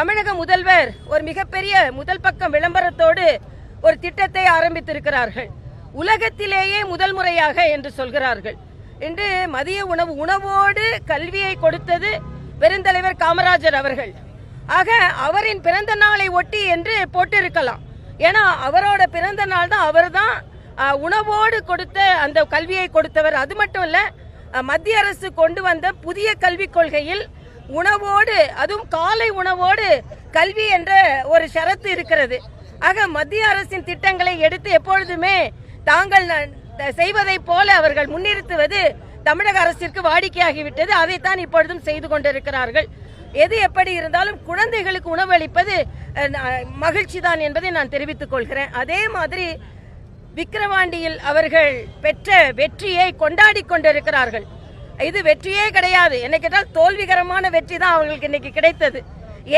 தமிழக முதல்வர் ஒரு மிகப்பெரிய முதல் பக்கம் விளம்பரத்தோடு ஒரு திட்டத்தை ஆரம்பித்திருக்கிறார்கள். உலகத்திலேயே முதல் முறையாக என்று சொல்கிறார்கள். இன்று மதிய உணவு உணவோடு கல்வியை கொடுத்தது பெருந்தலைவர் காமராஜர் அவர்கள். ஆக அவரின் பிறந்த நாளை ஒட்டி என்று போட்டிருக்கலாம். ஏன்னா அவரோட பிறந்த நாள் தான் அவர் தான் உணவோடு கொடுத்த அந்த கல்வியை கொடுத்தவர். அது மட்டும் இல்லை மத்திய அரசு கொண்டு வந்த புதிய கல்விக் கொள்கையில் உணவோடு அதுவும் காலை உணவோடு கல்வி என்ற ஒரு ஷரத்து இருக்கிறது. ஆக மத்திய அரசின் திட்டங்களை எடுத்து எப்பொழுதுமே தாங்கள் செய்வதை செய்வதைப் போல அவர்கள் முன்னிறுத்துவது தமிழக அரசிற்கு வாடிக்கையாகிவிட்டது. அதைத்தான் இப்பொழுதும் செய்து கொண்டிருக்கிறார்கள். எது எப்படி இருந்தாலும் குழந்தைகளுக்கு உணவளிப்பது மகிழ்ச்சி தான் என்பதை நான் தெரிவித்துக் கொள்கிறேன். அதே மாதிரி விக்கிரவாண்டியில் அவர்கள் பெற்ற வெற்றியை கொண்டாடி கொண்டிருக்கிறார்கள். இது வெற்றியே கிடையாது. என்ன கேட்டால் தோல்விகரமான வெற்றி தான் அவர்களுக்கு இன்னைக்கு கிடைத்தது.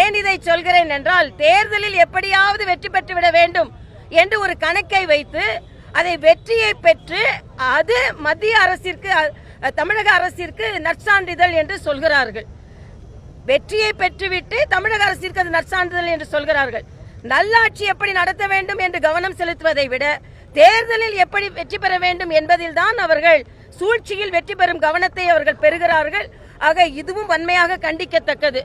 ஏன் இதை சொல்கிறேன் என்றால் தேர்தலில் எப்படியாவது வெற்றி பெற்றுவிட வேண்டும் என்று ஒரு கணக்கை வைத்து அதை வெற்றியை பெற்று அது மத்திய அரசிற்கு தமிழக அரசிற்கு நற்சான்றிதழ் என்று சொல்கிறார்கள். வெற்றியை பெற்றுவிட்டு தமிழக அரசிற்கு அது நற்சான்றிதழ் என்று சொல்கிறார்கள். நல்லாட்சி எப்படி நடத்த வேண்டும் என்று கவனம் செலுத்துவதை விட தேர்தலில் எப்படி வெற்றி பெற வேண்டும் என்பதில்தான் அவர்கள் சூழ்ச்சியில் வெற்றி பெறும் கவனத்தை அவர்கள் பெறுகிறார்கள். ஆக இதுவும் வன்மையாக கண்டிக்கத்தக்கது.